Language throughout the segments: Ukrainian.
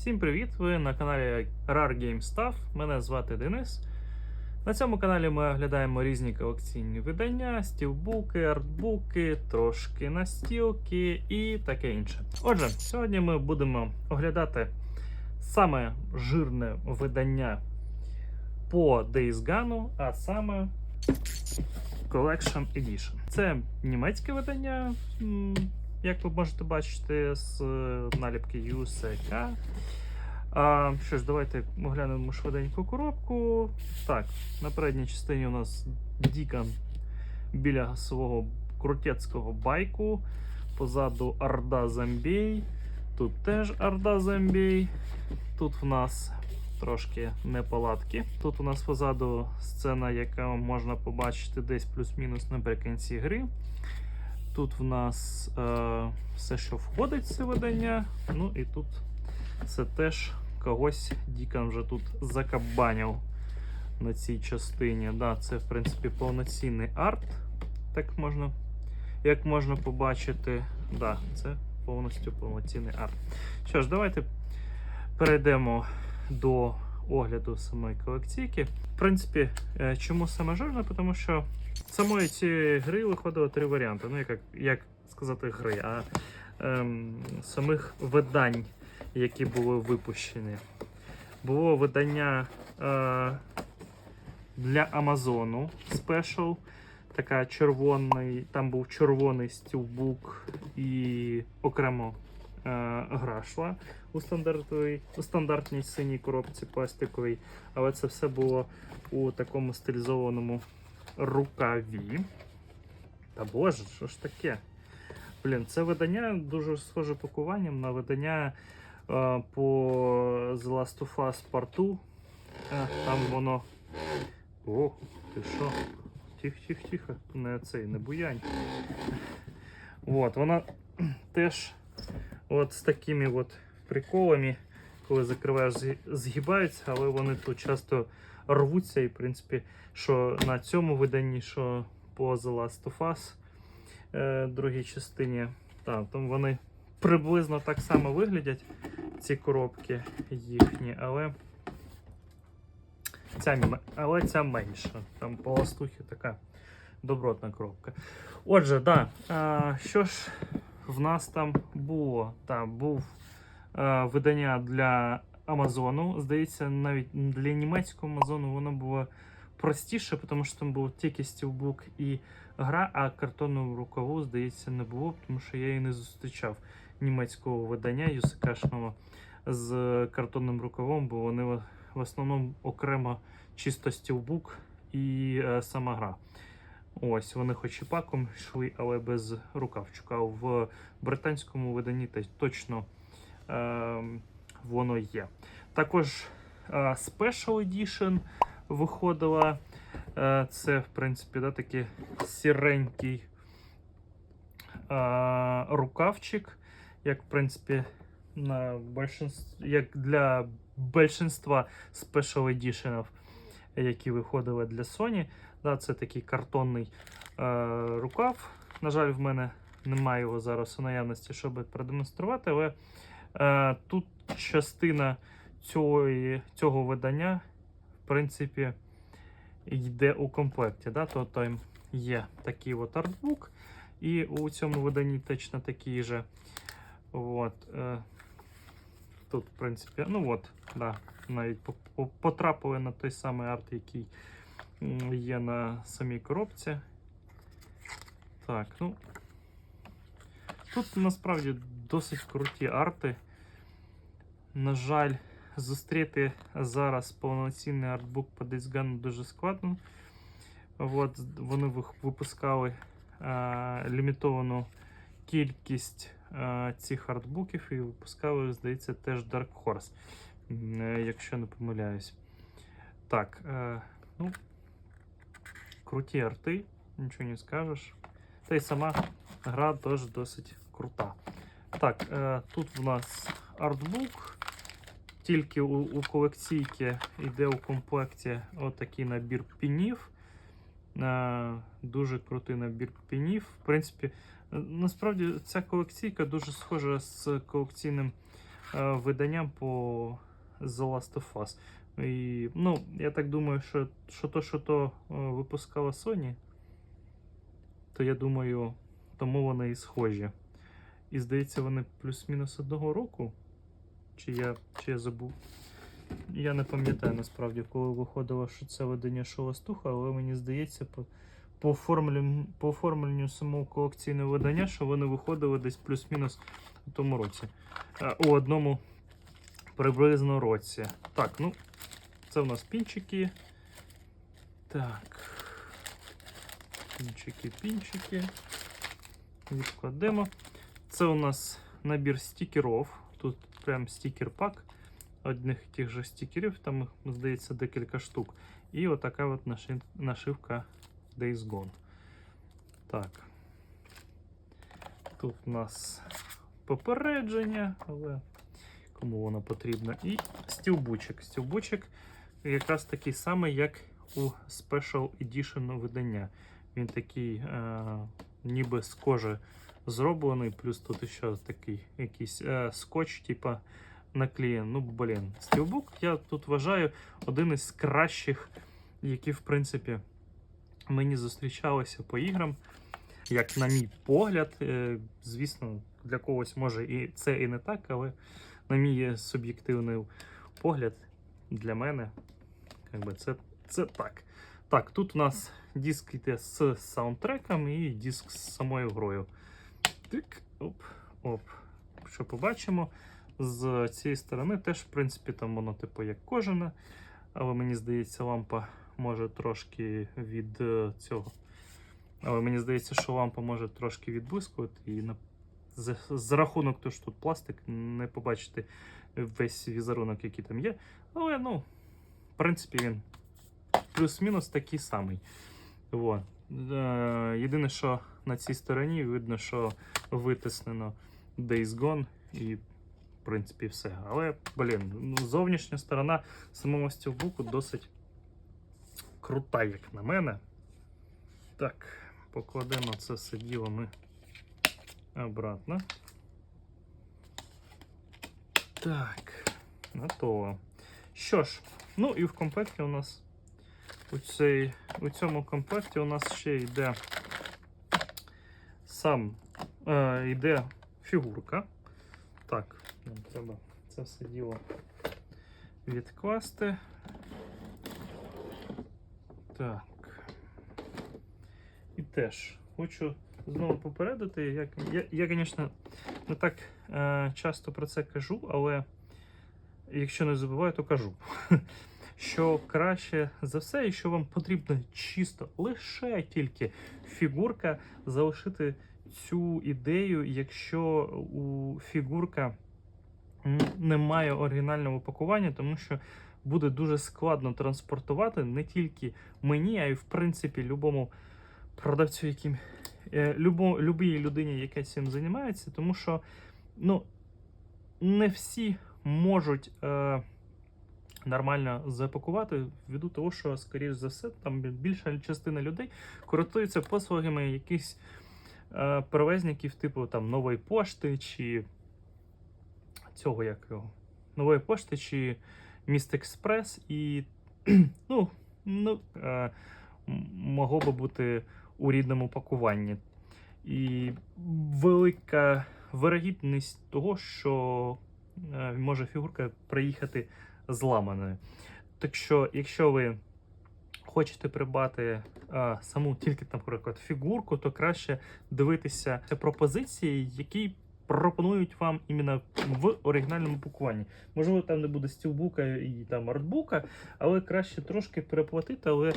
Всім привіт! Ви на каналі Rare Game Stuff. Мене звати Денис. На цьому каналі ми оглядаємо різні колекційні видання, стілбуки, артбуки, трошки настілки і таке інше. Отже, сьогодні ми будемо оглядати саме жирне видання по Days Gone, а саме Collection Edition. Це німецьке видання, як ви можете бачити, з е, наліпки USK. А, що ж, давайте оглянемо швиденьку коробку. Так, на передній частині у нас Дікан біля свого крутецького байку. Позаду Орда Зомбій. Тут теж Орда Зомбій. Тут в нас трошки неполадки. Тут у нас позаду сцена, яка можна побачити десь плюс-мінус наприкінці гри. Тут в нас е, все, що входить в це видання. Ну і тут це теж когось Дікан вже тут закабанив на цій частині. Да, це, в принципі, повноцінний арт, так можна, як можна побачити. Да, це повністю повноцінний арт. Що ж, давайте перейдемо до огляду самої колекційки. В принципі, е, чому саме жирна? Тому що самої цієї гри виходило три варіанти. Ну, як, як сказати, гри, а ем, самих видань, які були випущені. Було видання е, для Амазону Special. Така червоний, там був червоний стілбук і окремо е, гра у, у стандартній синій коробці пластиковій. Але це все було у такому стилізованому рукаві. Та боже, що ж таке? Блін, це видання дуже схоже пакуванням на видання е, по The Last of Us Part 2. Е, там воно. О, ти що? Тихо, тихо, тихо. Не цей, не буянь. От, вона теж от з такими от приколами, коли закриваєш, згибаються, але вони тут часто рвуться. І, в принципі, що на цьому виданні, що по The Last of Us е, другій частині, так, там вони приблизно так само виглядять, ці коробки їхні, але ця, але ця менша. Там по ластухі така добротна коробка. Отже, да, а, що ж в нас там було? Там був е, видання для Амазону. Здається, навіть для німецького Амазону воно було простіше, тому що там був тільки стілбук і гра, а картонного рукаву, здається, не було, тому що я її не зустрічав німецького видання юсикашного з картонним рукавом, бо вони в- основному окремо чисто стілбук і е, сама гра. Ось вони хоч і паком йшли, але без рукавчика. В британському виданні точно е, воно є. Також е, Special Edition виходила. Е, це, в принципі, да, такий сіренький е, рукавчик, як, в принципі, на большинстві, як для більшинства Special Edition, які виходили для Sony. Да, це такий картонний рукав. На жаль, в мене немає його зараз у наявності, щоб продемонструвати, але тут частина цього, цього видання, в принципі, йде у комплекті. Да? То є такий от артбук, і у цьому виданні точно такий же. От, е, тут, в принципі, ну от, да, навіть по- по- потрапили на той самий арт, який є на самій коробці. Так, ну. Тут насправді досить круті арти. На жаль, зустріти зараз повноцінний артбук по Days дуже складно. От, вони випускали е, лімітовану кількість е, цих артбуків і випускали, здається, теж Dark Horse, е, якщо не помиляюсь. Так, е, ну, круті арти, нічого не скажеш. Та й сама гра теж досить крута. Так, е, тут в нас артбук. Тільки у, у колекційки йде у комплекті отакий набір пінів. Е, дуже крутий набір пінів. В принципі, е, насправді ця колекційка дуже схожа з колекційним е, виданням по The Last of Us. І, ну, я так думаю, що, що то, що то випускала Sony, то я думаю, тому вони і схожі. І здається, вони плюс-мінус одного року. Чи я, чи я забув? Я не пам'ятаю насправді, коли виходило, що це видання Шолостуха, але мені здається, по, по, оформленню, по оформленню самого колекційного видання, що вони виходили десь плюс-мінус у тому році. Е, У одному приблизно році. Так, ну, це у нас пінчики. Так. Пінчики, пінчики. Відкладемо. Це у нас набір стікерів. Тут прям стікер-пак одних тих же стікерів, там, здається, декілька штук. І отака от нашивка Days Gone. Так. Тут у нас попередження, але кому воно потрібно. І стілбучик. Стілбучик якраз такий самий, як у Special Edition видання. Він такий, е, ніби з кожи зроблений, плюс тут ще такий якийсь е, скотч, типа наклеєн. Ну, блін, стілбук я тут вважаю один із кращих, які, в принципі, мені зустрічалися по іграм. Як на мій погляд, Е, звісно, для когось може і це і не так, але на мій суб'єктивний погляд, для мене, якби це, це так. Так, тут у нас диск йде з саундтреком і диск з самою грою. Тик, оп, оп. Що побачимо? З цієї сторони теж, в принципі, там воно, типу, як кожане, але мені здається, лампа може трошки від е, цього. Але мені здається, що лампа може трошки відблискувати, і на... за, за рахунок того, що тут пластик, не побачити весь візерунок, який там є. Але, ну, в принципі, він плюс-мінус такий самий. Вот. Е, єдине, що на цій стороні видно, що витиснено Days Gone і, в принципі, все. Але, блін, ну, зовнішня сторона самого стілбуку досить крута, як на мене. Так, покладемо це все діло ми обратно. Так, готово. Що ж, ну і в комплекті у нас у, цей, у цьому комплекті у нас ще йде сам е, йде фігурка. Так, нам треба це все діло відкласти. Так. І теж хочу знову попередити. Я, я, я звісно, не так е, часто про це кажу, але якщо не забуваю, то кажу. Що краще за все, якщо вам потрібна чисто лише тільки фігурка, залишити цю ідею, якщо у фігурка немає оригінального пакування, тому що буде дуже складно транспортувати не тільки мені, а й в принципі любому продавцю, яким е, любо, любій людині, яка цим займається, тому що ну, не всі можуть. Е, Нормально запакувати, ввиду того, що, скоріш за все, там більша частина людей користується послугами якихось е, перевезників, типу там нової пошти, чи цього як його, нової пошти, чи Міст Експрес, і ну, ну, е, могло би бути у рідному пакуванні. І велика вирогідність того, що е, може фігурка приїхати зламаною. Так що, якщо ви хочете придбати а, саму тільки, наприклад, фігурку, то краще дивитися пропозиції, які пропонують вам іменно в оригінальному пакуванні. Можливо, там не буде стілбука і там артбука, але краще трошки переплатити, але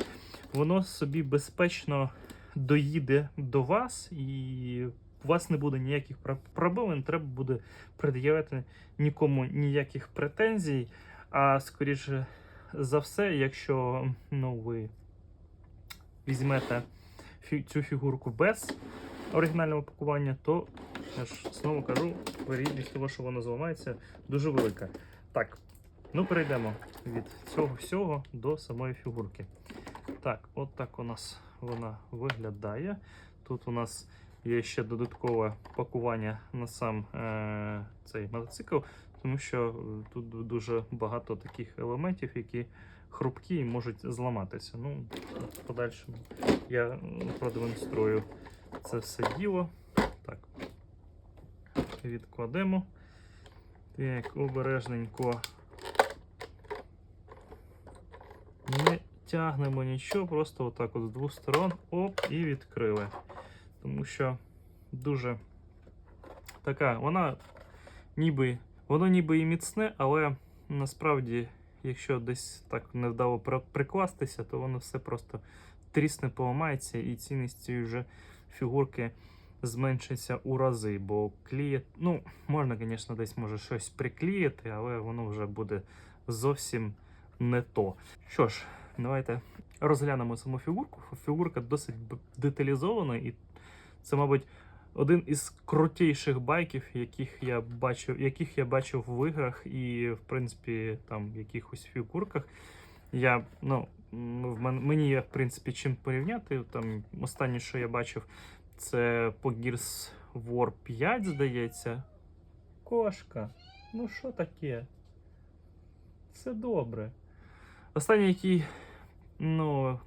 воно собі безпечно доїде до вас і. У вас не буде ніяких проблем, не треба буде пред'явити нікому ніяких претензій. А скоріше за все, якщо ну, ви візьмете фі- цю фігурку без оригінального пакування, то я ж знову кажу, вирідність того, що воно зламається, дуже велика. Так, ну перейдемо від цього всього до самої фігурки. Так, от так у нас вона виглядає. Тут у нас є ще додаткове пакування на сам е- цей мотоцикл. Тому що е, тут дуже багато таких елементів, які хрупкі і можуть зламатися. Ну, в подальшому я продемонструю це все діло. Так. Відкладемо. Так, обережненько. Не тягнемо нічого, просто отак от з двох сторон оп, і відкрили. Тому що дуже така, вона ніби, воно ніби і міцне, але насправді, якщо десь так невдало прикластися, то воно все просто трісне, поламається, і цінність цієї вже фігурки зменшиться у рази, бо кліє, ну, можна, звісно, десь може щось приклеїти, але воно вже буде зовсім не то. Що ж, давайте розглянемо саму фігурку. Фігурка досить деталізована, і це, мабуть, один із крутіших байків, яких я бачив, яких я бачив в іграх і, в принципі, там в якихось фігурках. Я, ну, в мен, мені є, в принципі, чим порівняти. Там останнє, що я бачив, це по Gears War 5, здається. Кошка. Ну що таке? Все добре. Останній, який ну,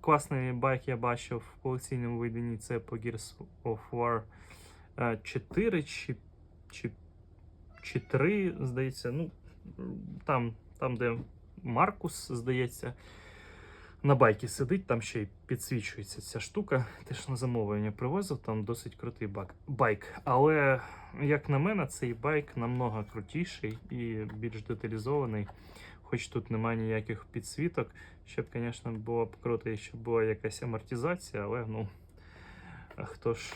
класний байк я бачив в колекційному виданні, це по Gears of War е, 4 чи, чи, чи 3, здається. Ну, там, там, де Маркус, здається, на байкі сидить, там ще й підсвічується ця штука. Теж на замовлення привозив, там досить крутий байк. Але, як на мене, цей байк намного крутіший і більш деталізований. Хоч тут немає ніяких підсвіток. Ще б, звісно, було б круто, якщо була якась амортизація, але ну, хто ж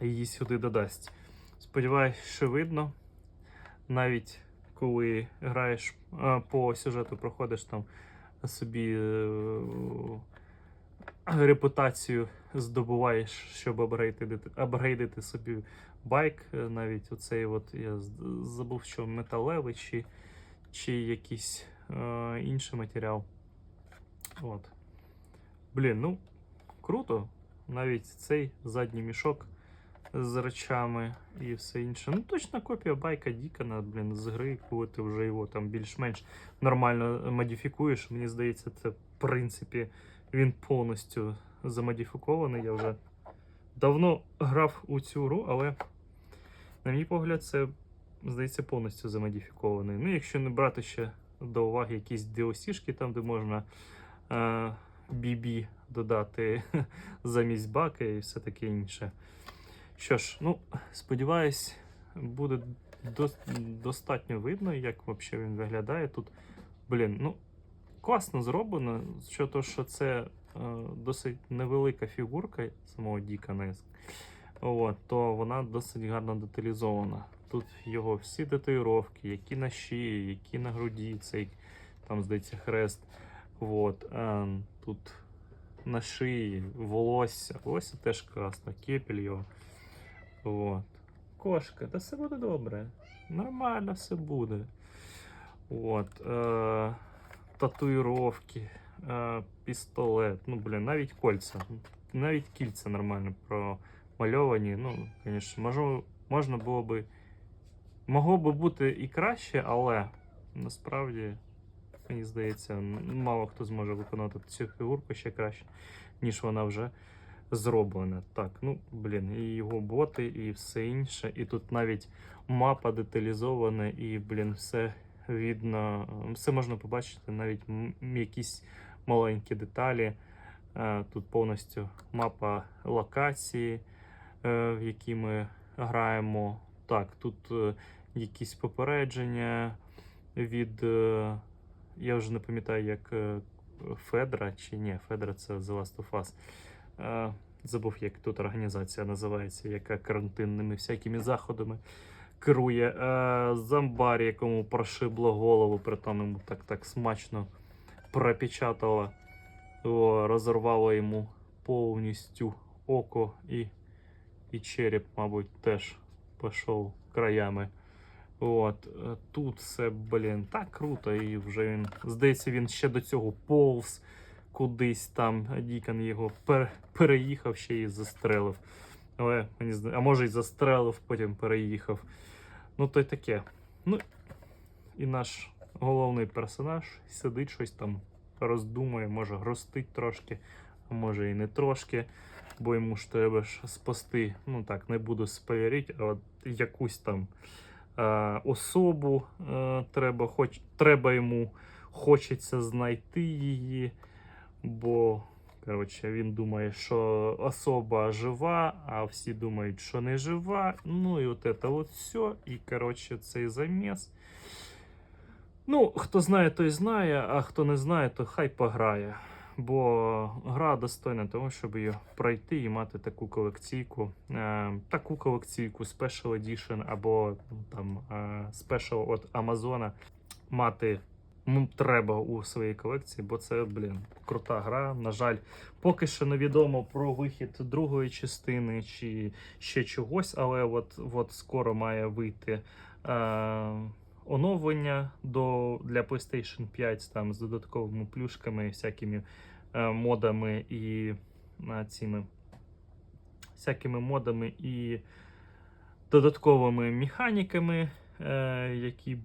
її сюди додасть. Сподіваюсь, що видно. Навіть коли граєш по сюжету, проходиш там собі е, репутацію здобуваєш, щоб апгрейдити собі байк. Е, Навіть оцей от я забув, що металевий чи, чи якийсь е, інший матеріал. От. Блін, ну круто. Навіть цей задній мішок з речами і все інше. Ну, точно копія байка Дікона, блін, з гри, коли ти вже його там більш-менш нормально модифікуєш. Мені здається, це в принципі він повністю замодифікований. Я вже давно грав у цю гру, але, на мій погляд, це здається повністю замодифікований. Ну, якщо не брати ще до уваги якісь DLC-шки, там, де можна е, BB додати замість бака і все таке інше. Що ж, ну, сподіваюсь, буде дос- достатньо видно, як взагалі він виглядає. Тут, блін, ну, класно зроблено. Що то, що це е, досить невелика фігурка самого Дікана, от, то вона досить гарно деталізована. Тут його всі татуїровки, які на шиї, які на груді, цей там, здається, хрест. От, е, тут на шиї, волосся. Волосся теж класно, кепель його. От. Кошка, та все буде добре. Нормально все буде. От. Е, татуїровки, е, пістолет. Ну, блін, навіть кольця. Навіть кільця нормально промальовані. Ну, звісно, можу, можна було би. Могло би бути і краще, але насправді, мені здається, мало хто зможе виконати цю фігурку ще краще, ніж вона вже зроблена. Так, ну блін, і його боти, і все інше. І тут навіть мапа деталізована, і, блін, все видно, все можна побачити, навіть якісь маленькі деталі. Е, Тут повністю мапа локації, е, в якій ми граємо. Так, тут е, якісь попередження від. е, Я вже не пам'ятаю, як е, Федра чи ні, Федра це The Last of Us. Е, Забув, як тут організація називається, яка карантинними всякими заходами керує. Е, Замбарі, якому прошибло голову, при тому йому так так смачно пропечатало, О, розорвало йому повністю око і, і череп, мабуть, теж пішов краями. От, е, тут все, блін, так круто, і вже він, здається, він ще до цього повз кудись там, Дікон його пер, переїхав ще і застрелив. Але а може й застрелив, потім переїхав. Ну, то й таке. Ну, і наш головний персонаж сидить щось там, роздумує, може гростить трошки, а може і не трошки, бо йому ж треба ж спасти, ну так, не буду спойлерити, а от якусь там е, особу е, треба, хоч, треба йому хочеться знайти її, бо коротше, він думає, що особа жива, а всі думають, що не жива. Ну і от це от все. І коротше, цей заміс. Ну, хто знає, той знає, а хто не знає, то хай пограє. Бо гра достойна того, щоб її пройти і мати таку колекційку, е, таку колекційку Special Edition або ну, там е, Special від Амазона мати м, треба у своїй колекції, бо це, блін, крута гра. На жаль, поки що невідомо про вихід другої частини чи ще чогось, але от, от скоро має вийти. Е, оновлення до, для PlayStation 5 там з додатковими плюшками, всякими е, модами і е, цими всякими модами і додатковими механіками, е, які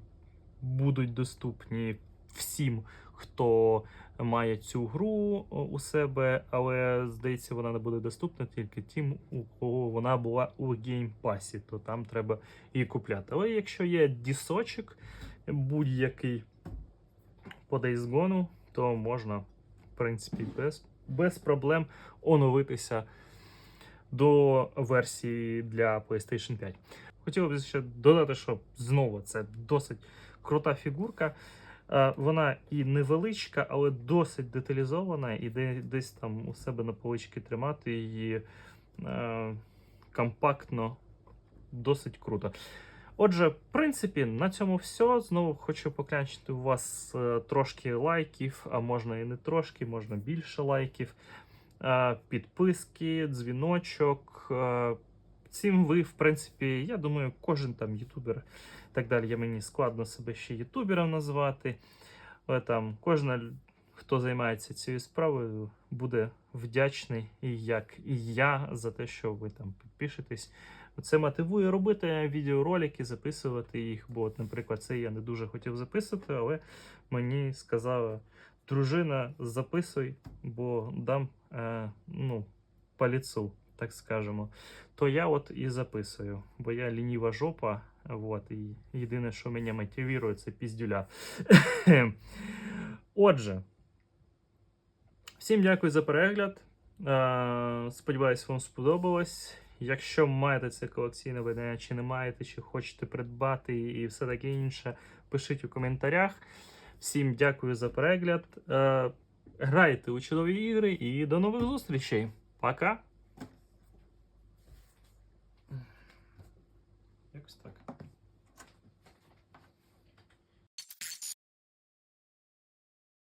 будуть доступні всім, хто має цю гру у себе, але здається, вона не буде доступна тільки тим, у кого вона була у геймпасі, то там треба її купляти. Але якщо є дісочок будь-який по Days Gone, то можна, в принципі, без, без проблем оновитися до версії для PlayStation 5. Хотів би ще додати, що знову це досить крута фігурка. Е, Вона і невеличка, але досить деталізована, і десь там у себе на поличці тримати її е, компактно, досить круто. Отже, в принципі, на цьому все. Знову хочу поклянчити у вас е, трошки лайків, а можна і не трошки, можна більше лайків, підписки, дзвіночок. Цим ви, в принципі, я думаю, кожен там ютубер так далі. Я мені складно себе ще ютубером назвати. Але там кожна, хто займається цією справою, буде вдячний, і як і я, за те, що ви там підпишетесь. Це мотивує робити відеоролики, записувати їх. Бо, от, наприклад, це я не дуже хотів записувати, але мені сказала дружина, записуй, бо дам е, ну, по ліцу, так скажемо. То я от і записую, бо я лініва жопа. Вот, і єдине, що мене мотивує, це піздюля. Отже, всім дякую за перегляд. Сподіваюсь, вам сподобалось. Якщо маєте це колекційне видання, чи не маєте, чи хочете придбати і все таке інше, пишіть у коментарях. Всім дякую за перегляд. Грайте у чудові ігри і до нових зустрічей. Пока!